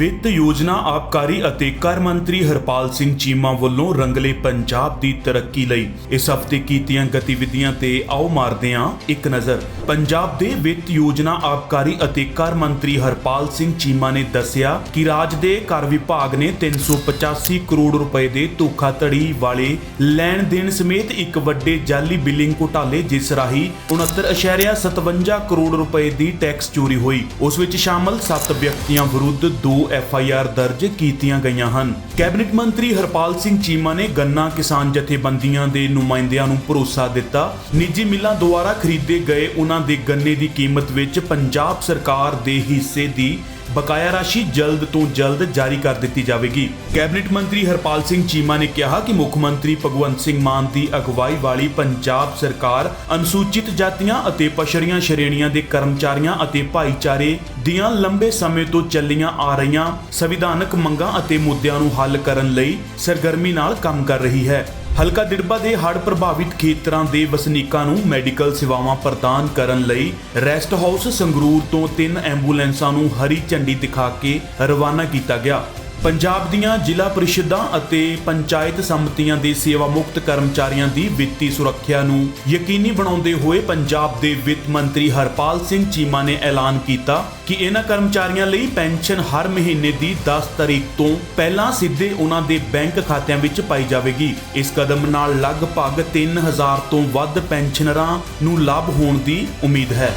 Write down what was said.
ਵਿੱਤ ਯੋਜਨਾ ਆਬਕਾਰੀ ਅਤੇ ਕਰ ਮੰਤਰੀ ਹਰਪਾਲ ਸਿੰਘ ਚੀਮਾ ਵੱਲੋਂ ਰੰਗਲੇ ਪੰਜਾਬ ਦੀ ਤਰੱਕੀ ਲਈ ਇਸ ਹਫ਼ਤੇ ਕੀਤੀਆਂ ਗਤੀਵਿਧੀਆਂ ਤੇ ਆਓ ਮਾਰਦੇ ਹਾਂ ਇੱਕ ਨਜ਼ਰ। ਪੰਜਾਬ ਦੇ ਵਿੱਤ ਯੋਜਨਾ ਆਬਕਾਰੀ ਅਤੇ ਕਰ ਮੰਤਰੀ ਹਰਪਾਲ ਸਿੰਘ ਚੀਮਾ ਨੇ ਦੱਸਿਆ ਕਿ ਰਾਜ ਦੇ ਕਰ ਵਿਭਾਗ ਨੇ 385 ਕਰੋੜ ਰੁਪਏ ਦੇ ਧੋਖਾਧੜੀ ਵਾਲੇ ਲੈਣ ਦੇਣ ਸਮੇਤ ਇੱਕ ਵੱਡੇ ਜਾਲੀ ਬਿਲਿੰਗ ਘੁਟਾਲੇ ਜਿਸ ਰਾਹੀਂ 69.57 ਕਰੋੜ ਰੁਪਏ ਦੀ ਟੈਕਸ ਚੋਰੀ ਹੋਈ। ਉਸ ਵਿੱਚ ਸ਼ਾਮਲ 7 ਵਿਅਕਤੀਆਂ ਵਿਰੁੱਧ 2 ਐਫ ਆਈ ਆਰ ਦਰਜ ਕੀਤੀਆਂ ਗਈਆਂ ਹਨ। ਕੈਬਨਿਟ ਮੰਤਰੀ ਹਰਪਾਲ ਸਿੰਘ ਚੀਮਾ ਨੇ ਗੰਨਾ ਕਿਸਾਨ ਜਥੇਬੰਦੀਆਂ ਦੇ ਨੁਮਾਇੰਦਿਆਂ ਨੂੰ ਭਰੋਸਾ ਦਿੱਤਾ। ਨਿੱਜੀ ਮਿੱਲਾਂ ਦੁਆਰਾ ਖਰੀਦੇ ਗਏ ਉਹਨਾਂ ਦੇ ਗੰਨੇ ਦੀ ਕੀਮਤ ਵਿੱਚ ਪੰਜਾਬ ਸਰਕਾਰ ਦੇ ਹਿੱਸੇ ਦੀ ਬਕਾਇਆ ਰਾਸ਼ੀ ਜਲਦ ਤੋਂ ਜਲਦ ਜਾਰੀ ਕਰ ਦਿੱਤੀ ਜਾਵੇਗੀ। ਕੈਬਨਿਟ ਮੰਤਰੀ ਹਰਪਾਲ ਸਿੰਘ ਚੀਮਾ ਨੇ ਕਿਹਾ ਕਿ ਮੁੱਖ ਮੰਤਰੀ ਭਗਵੰਤ ਸਿੰਘ ਮਾਨ ਦੀ ਅਗਵਾਈ ਵਾਲੀ ਪੰਜਾਬ ਸਰਕਾਰ ਅਨੁਸੂਚਿਤ ਜਾਤੀਆਂ ਅਤੇ ਪਛੜੀਆਂ ਸ਼੍ਰੇਣੀਆਂ ਦੇ ਕਰਮਚਾਰੀਆਂ ਅਤੇ ਭਾਈਚਾਰੇ ਦੀਆਂ ਲੰਬੇ ਸਮੇਂ ਤੋਂ ਚੱਲੀਆਂ ਆ ਰਹੀਆਂ ਸੰਵਿਧਾਨਕ ਮੰਗਾਂ ਅਤੇ ਮੁੱਦਿਆਂ ਨੂੰ ਹੱਲ ਕਰਨ ਲਈ ਸਰਗਰਮੀ ਨਾਲ ਕੰਮ ਕਰ ਰਹੀ ਹੈ। ਹਲਕਾ ਦਿੜਬਾ ਦੇ ਹੜ੍ਹ ਪ੍ਰਭਾਵਿਤ ਖੇਤਰਾਂ ਦੇ ਵਸਨੀਕਾਂ ਨੂੰ ਮੈਡੀਕਲ ਸੇਵਾਵਾਂ ਪ੍ਰਦਾਨ ਕਰਨ ਲਈ ਰੈਸਟ ਹਾਊਸ ਸੰਗਰੂਰ ਤੋਂ ਤਿੰਨ ਐਂਬੂਲੈਂਸਾਂ ਨੂੰ ਹਰੀ ਝੰਡੀ ਦਿਖਾ ਕੇ ਰਵਾਨਾ ਕੀਤਾ ਗਿਆ। ਪੰਜਾਬ ਦੀਆਂ ਜ਼ਿਲ੍ਹਾ ਪਰਿਸ਼ਦਾਂ ਅਤੇ ਪੰਚਾਇਤ ਸੰਮਤੀਆਂ ਦੇ ਸੇਵਾ ਮੁਕਤ ਕਰਮਚਾਰੀਆਂ ਦੀ ਵਿੱਤੀ ਸੁਰੱਖਿਆ ਨੂੰ ਯਕੀਨੀ ਬਣਾਉਂਦੇ ਹੋਏ ਪੰਜਾਬ ਦੇ ਵਿੱਤ ਮੰਤਰੀ ਹਰਪਾਲ ਸਿੰਘ ਚੀਮਾ ਨੇ ਐਲਾਨ ਕੀਤਾ ਕਿ ਇਹਨਾਂ ਕਰਮਚਾਰੀਆਂ ਲਈ ਪੈਨਸ਼ਨ ਹਰ ਮਹੀਨੇ ਦੀ 10 ਤਾਰੀਖ ਤੋਂ ਪਹਿਲਾਂ ਸਿੱਧੇ ਉਹਨਾਂ ਦੇ ਬੈਂਕ ਖਾਤਿਆਂ ਵਿੱਚ ਪਾਈ ਜਾਵੇਗੀ। ਇਸ ਕਦਮ ਨਾਲ ਲਗਭਗ 3000 ਤੋਂ ਵੱਧ ਪੈਨਸ਼ਨਰਾਂ ਨੂੰ ਲਾਭ ਹੋਣ ਦੀ ਉਮੀਦ ਹੈ।